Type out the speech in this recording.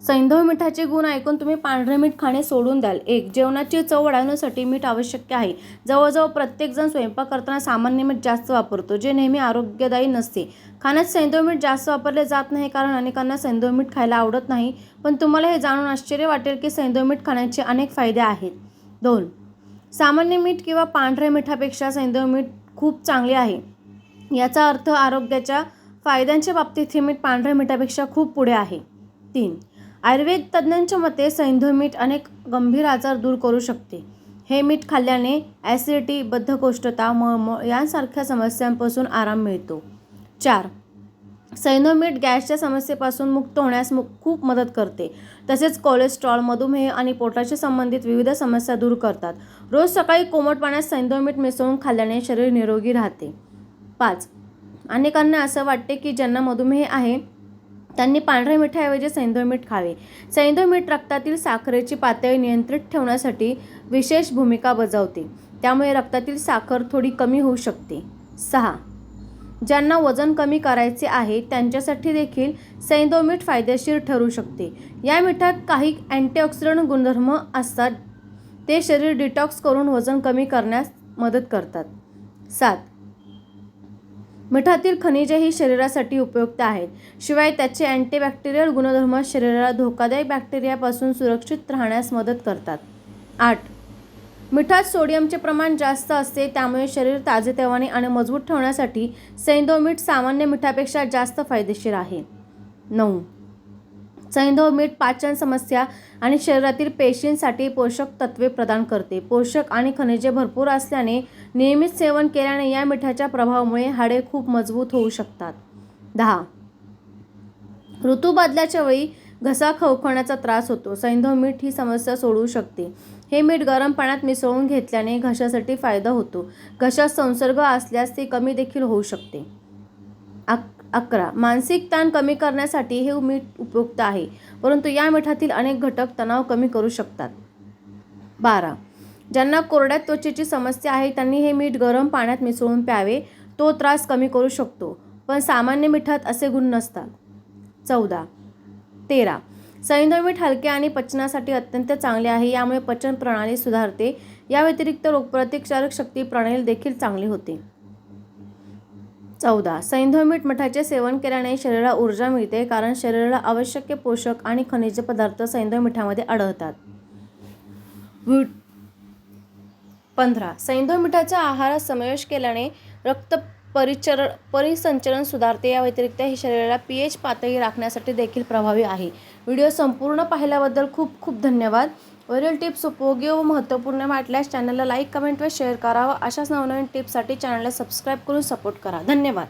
सैंधव मिठाचे गुण ऐकून तुम्ही पांढरे मीठ खाणे सोडून द्याल. एक जेवणाची चव वाढवण्यासाठी मीठ आवश्यक आहे. जवळजवळ प्रत्येकजण स्वयंपाक करताना सामान्य मीठ जास्त वापरतो जे नेहमी आरोग्यदायी नसते. खाण्यात सैंधव मीठ जास्त वापरले जात नाही कारण अनेकांना सैंधव मीठ खायला आवडत नाही. पण तुम्हाला हे जाणून आश्चर्य वाटेल की सैंधव मीठ खाण्याचे अनेक फायदे आहेत. दोन सामान्य मीठ किंवा पांढऱ्या मिठापेक्षा सैंधव मीठ खूप चांगले आहे. याचा अर्थ आरोग्याच्या फायद्यांच्या बाबतीत हे मीठ पांढऱ्या मिठापेक्षा खूप पुढे आहे. तीन आयुर्वेद तज्ज्ञांच्या मते सैंधव मीठ अनेक गंभीर आजार दूर करू शकते. हे मीठ खाल्ल्याने ॲसिडिटी बद्धकोष्ठता मळमळ यांसारख्या समस्यांपासून आराम मिळतो. चार सैंधव मीठ गॅसच्या समस्येपासून मुक्त होण्यास खूप मदत करते. तसेच कोलेस्ट्रॉल मधुमेह आणि पोटाशी संबंधित विविध समस्या दूर करतात. रोज सकाळी कोमट पाण्यात सैंधव मीठ मिसळून खाल्ल्याने शरीर निरोगी राहते. पाच अनेकांना असं वाटते की ज्यांना मधुमेह आहे त्यांनी पांढऱ्या मिठाऐवजी सैंधव मीठ खावे. सैंधव मीठ रक्तातील साखरेची पातळी नियंत्रित ठेवण्यासाठी विशेष भूमिका बजावते. त्यामुळे रक्तातील साखर थोडी कमी होऊ शकते. सहा. ज्यांना वजन कमी करायचे आहे त्यांच्यासाठी देखील सैंदो मीठ फायदेशीर ठरू शकते. या मिठात काही अँटीऑक्सिडंट गुणधर्म असतात. ते शरीर डिटॉक्स करून वजन कमी करण्यास मदत करतात. सात. मिठातील खनिजेही शरीरासाठी उपयुक्त आहेत. शिवाय त्याचे अँटीबॅक्टेरियल गुणधर्म शरीराला धोकादायक बॅक्टेरियापासून सुरक्षित राहण्यास मदत करतात. आठ. मिठात सोडियमचे प्रमाण जास्त असते त्यामुळे शरीर ताजेतवाने आणि मजबूत ठेवण्यासाठी सैंदो मीठ सामान्य मिठापेक्षा जास्त फायदेशीर आहे. नऊ. सैंधव मीठ पाचन समस्या आणि शरीरातील पेशींसाठी पोषक तत्वे प्रदान करते. पोषक आणि खनिजे भरपूर असल्याने नियमित सेवन केल्याने या मिठाच्या प्रभावामुळे हाडे खूप मजबूत होऊ शकतात. दहा. ऋतू बदलाच्या वेळी घसा खवखवण्याचा त्रास होतो. सैंधव मीठ ही समस्या सोडवू शकते. हे मीठ गरम पाण्यात मिसळून घेतल्याने घशासाठी फायदा होतो. घशात संसर्ग असल्यास ते कमी देखील होऊ शकते. अकरा. मानसिक ताण कमी करण्यासाठी हे मीठ उपयुक्त आहे परंतु या मिठातील अनेक घटक तणाव कमी करू शकतात. बारा. ज्यांना कोरड्या त्वचेची समस्या आहे त्यांनी हे मीठ गरम पाण्यात मिसळून प्यावे. तो त्रास कमी करू शकतो पण सामान्य मिठात असे गुण नसतात. चौदा. तेरा. संयुध मीठ हलके आणि पचनासाठी अत्यंत चांगले आहे यामुळे पचन प्रणाली सुधारते. या व्यतिरिक्त रोगप्रतिकारक शक्ती प्रणाली देखील चांगली होते. चौदा. सैंधव मीठ मिठाचे सेवन केल्याने शरीराला ऊर्जा मिळते कारण शरीराला आवश्यक पोषक आणि खनिज पदार्थ सैंधव मिठामध्ये आढळतात. वि पंधरा. सैंधव मिठाचा आहारात समावेश केल्याने रक्त परिचर परिसंचलन सुधारते. या व्यतिरिक्त हे शरीराला पी एच पातळी राखण्यासाठी देखील प्रभावी आहे. व्हिडिओ संपूर्ण पाहिल्याबद्दल खूप खूप धन्यवाद. वरील टिप्स उपयोगी व महत्त्वपूर्ण वाटल्यास चॅनलला लाईक कमेंट व शेअर करावं. अशाच नवनवीन टिप्ससाठी चॅनलला सबस्क्राईब करून सपोर्ट करा. धन्यवाद.